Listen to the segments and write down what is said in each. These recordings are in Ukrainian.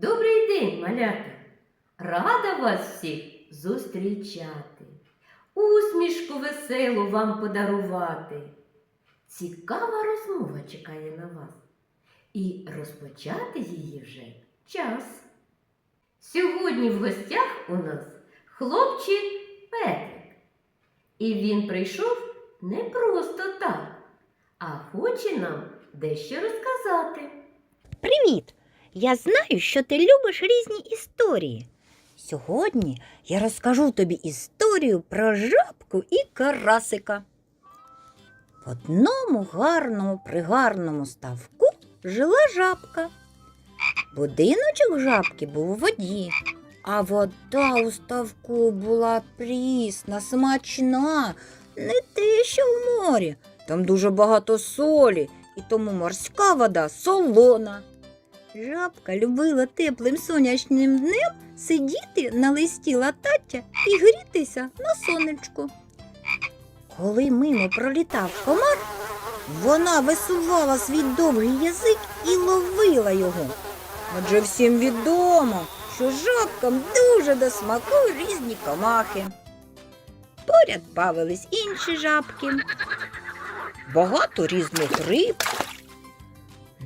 Добрий день, малята! Рада вас всіх зустрічати, усмішку веселу вам подарувати. Цікава розмова чекає на вас, і розпочати її вже час. Сьогодні в гостях у нас хлопчик Петрик. І він прийшов не просто так, а хоче нам дещо розказати. Привіт! Я знаю, що ти любиш різні історії. Сьогодні я розкажу тобі історію про жабку і карасика. В одному гарному пригарному ставку жила жабка. Будиночок жабки був у воді, а вода у ставку була прісна, смачна, не те, що в морі. Там дуже багато солі, і тому морська вода солона. Жабка любила теплим сонячним днем сидіти на листі латаття і грітися на сонечку. Коли мимо пролітав комар, вона висувала свій довгий язик і ловила його. Адже всім відомо, що жабкам дуже до смаку різні комахи. Поряд бавились інші жабки, багато різних риб.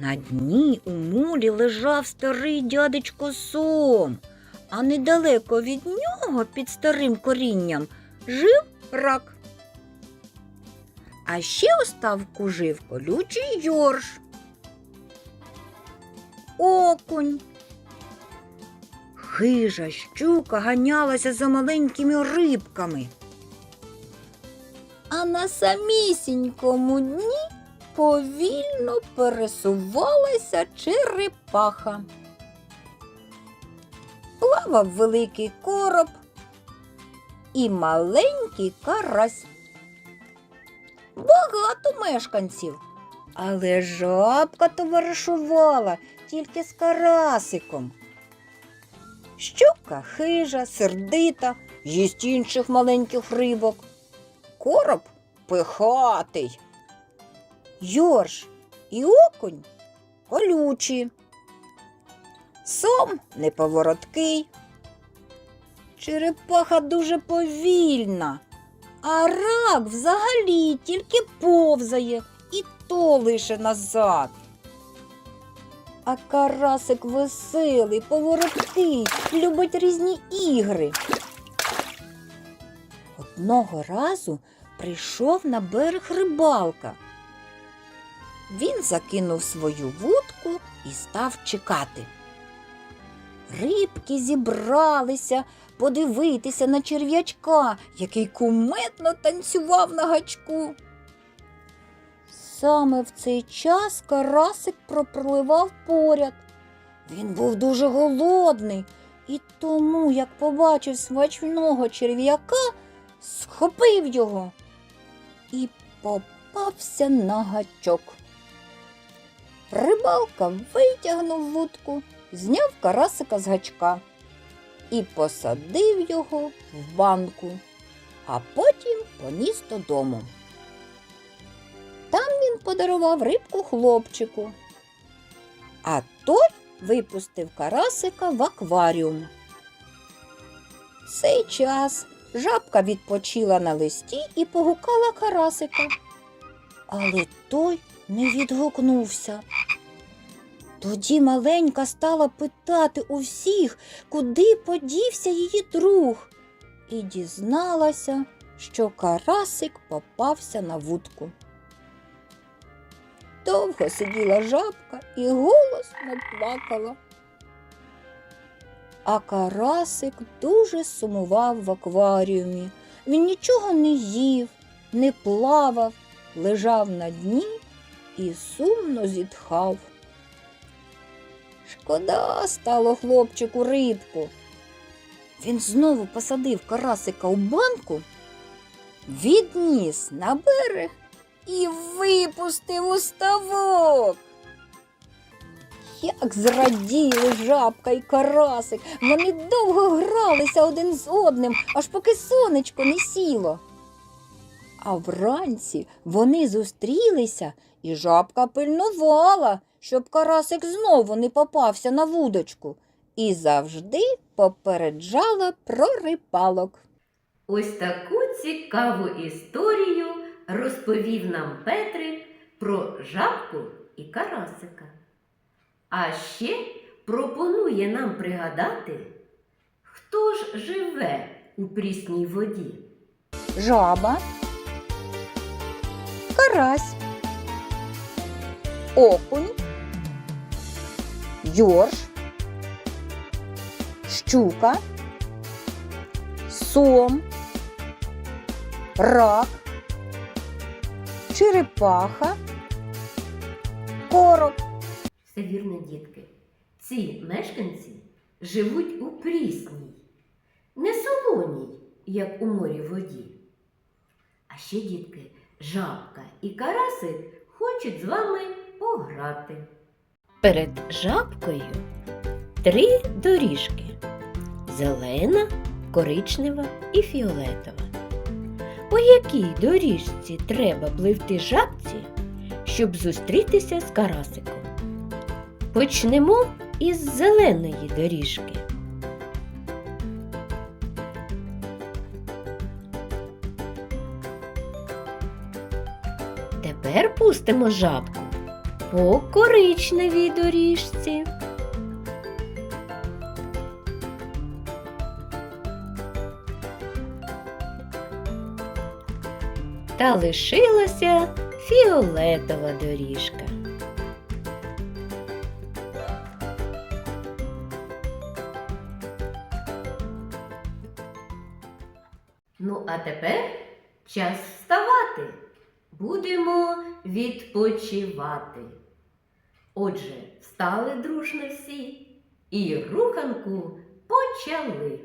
На дні у мулі лежав старий дядечко Сом, а недалеко від нього під старим корінням жив рак. А ще у ставку жив колючий йорш. Окунь. Хижа щука ганялася за маленькими рибками. А на самісінькому дні повільно пересувалася черепаха. Плавав великий короб і маленький карась. Багато мешканців, але жабка товаришувала тільки з карасиком. Щука хижа, сердита, їсть інших маленьких рибок. Короб пихатий. Йорш і окунь колючі. Сом неповороткий. Черепаха дуже повільна, а рак взагалі тільки повзає і то лише назад. А карасик веселий, повороткий, любить різні ігри. Одного разу прийшов на берег рибалка. Він закинув свою вудку і став чекати. Рибки зібралися подивитися на черв'ячка, який куметно танцював на гачку. Саме в цей час карасик пропливав поряд. Він був дуже голодний і тому, як побачив смачного черв'яка, схопив його і попався на гачок. Рибалка витягнув вудку, зняв карасика з гачка і посадив його в банку, а потім поніс додому. Там він подарував рибку хлопчику, а той випустив карасика в акваріум. Цей час жабка відпочила на листі і погукала карасика, але той не відгукнувся. Тоді маленька стала питати у всіх, куди подівся її друг, і дізналася, що карасик попався на вудку. Довго сиділа жабка і голосно плакала. А карасик дуже сумував в акваріумі. Він нічого не їв, не плавав, лежав на дні і сумно зітхав. Шкода стало хлопчику рибку. Він знову посадив карасика у банку, відніс на берег і випустив у ставок. Як зраділи жабка і карасик. Вони довго гралися один з одним, аж поки сонечко не сіло. А вранці вони зустрілися, і жабка пильнувала, щоб карасик знову не попався на вудочку, і завжди попереджала про рипалок. Ось таку цікаву історію розповів нам Петрик про жабку і карасика. А ще пропонує нам пригадати, хто ж живе у прісній воді. Жаба, карась, окунь, йорш, щука, сом, рак, черепаха, короб. Все вірно, дітки. Ці мешканці живуть у прісній, не солоній, як у морі воді. А ще, дітки, жабка і карасик хочуть з вами пограти. Перед жабкою три доріжки: зелена, коричнева і фіолетова. По якій доріжці треба пливти жабці, щоб зустрітися з карасиком? Почнемо із зеленої доріжки. Тепер пустимо жабку по коричневій доріжці. Та лишилася фіолетова доріжка. Ну, а тепер час вставати. Будемо відпочивати. Отже, встали дружно всі і руханку почали.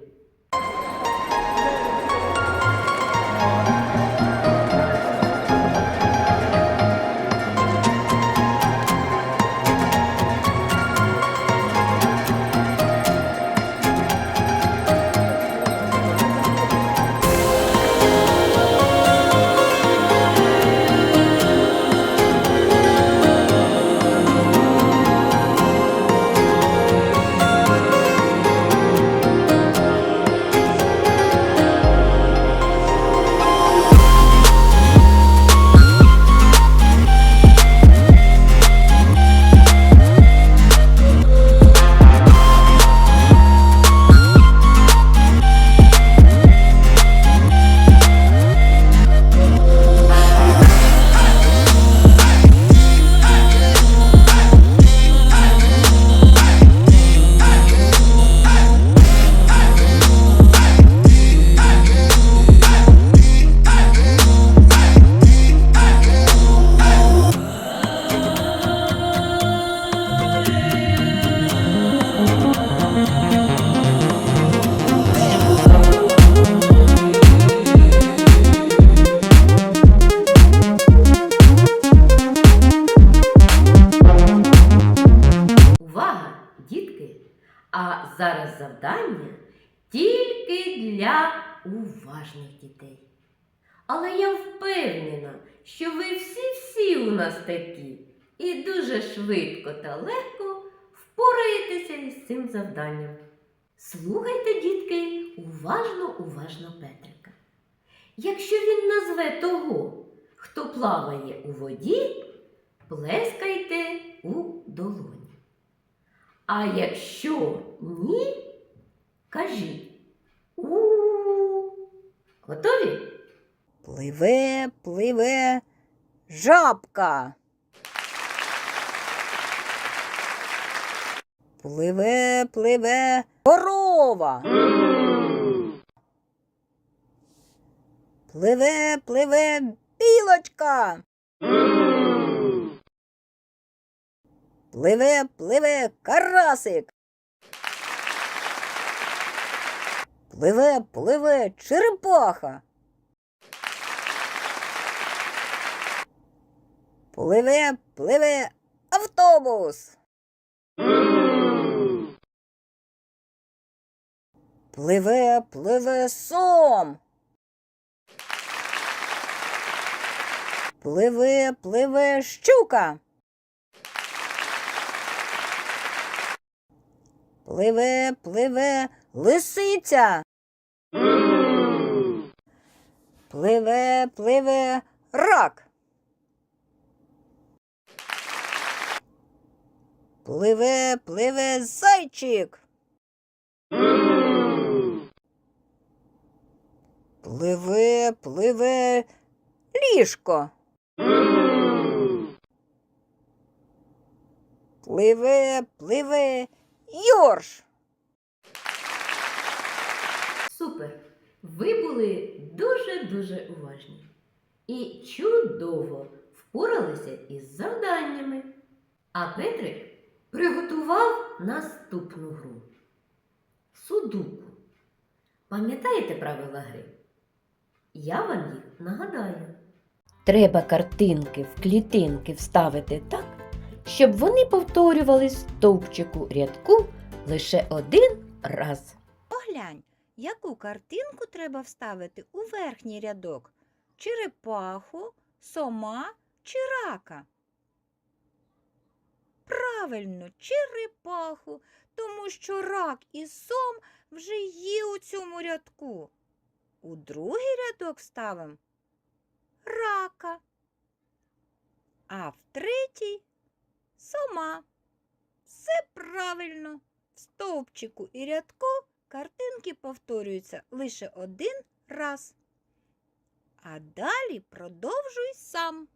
Зараз завдання тільки для уважних дітей. Але я впевнена, що ви всі-всі у нас такі і дуже швидко та легко впораєтеся із цим завданням. Слухайте, дітки, уважно, уважно Петрика. Якщо він назве того, хто плаває у воді, плескайте у долоні. А якщо ні, кажіть у. Готові? Пливе, пливе жабка. Пливе, пливе корова. Пливе, пливе білочка. Пливе, пливе карасик. Пливе, пливе черепаха. Пливе, пливе автобус. Пливе, пливе сом. Пливе, пливе щука. Пливе, пливе, лисиця. Пливе, пливе, рак. Пливе, пливе, зайчик. Пливе, пливе, ліжко. Пливе, пливе, йорш. Супер! Ви були дуже-дуже уважні і чудово впоралися із завданнями. А Петрик приготував наступну гру. Судуку. Пам'ятаєте правила гри? Я вам їх нагадаю. Треба картинки в клітинки вставити так, щоб вони повторювались в стовпчику рядку лише один раз. Поглянь, яку картинку треба вставити у верхній рядок? Черепаху, сома чи рака? Правильно, черепаху, тому що рак і сом вже є у цьому рядку. У другий рядок ставимо рака, а в третій сома. Все правильно. В стовпчику і рядку картинки повторюються лише один раз. А далі продовжуй сам.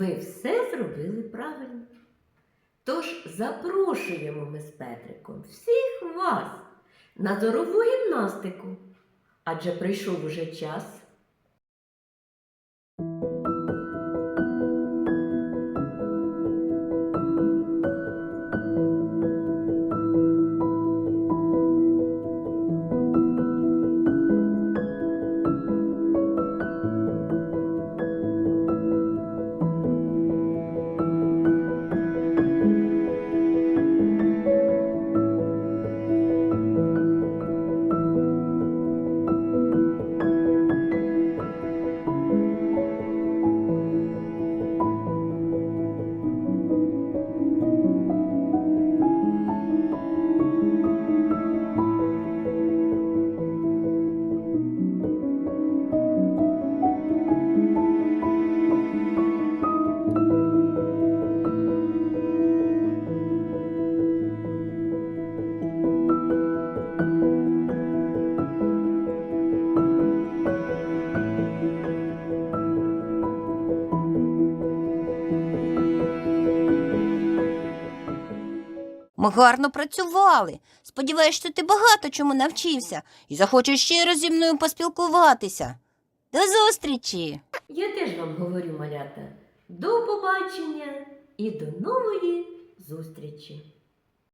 Ви все зробили правильно. Тож запрошуємо ми з Петриком всіх вас на зорову гімнастику, адже прийшов уже час. Гарно працювали. Сподіваюся, ти багато чому навчився і захочеш ще раз зі мною поспілкуватися. До зустрічі! Я теж вам говорю, малята, до побачення і до нової зустрічі!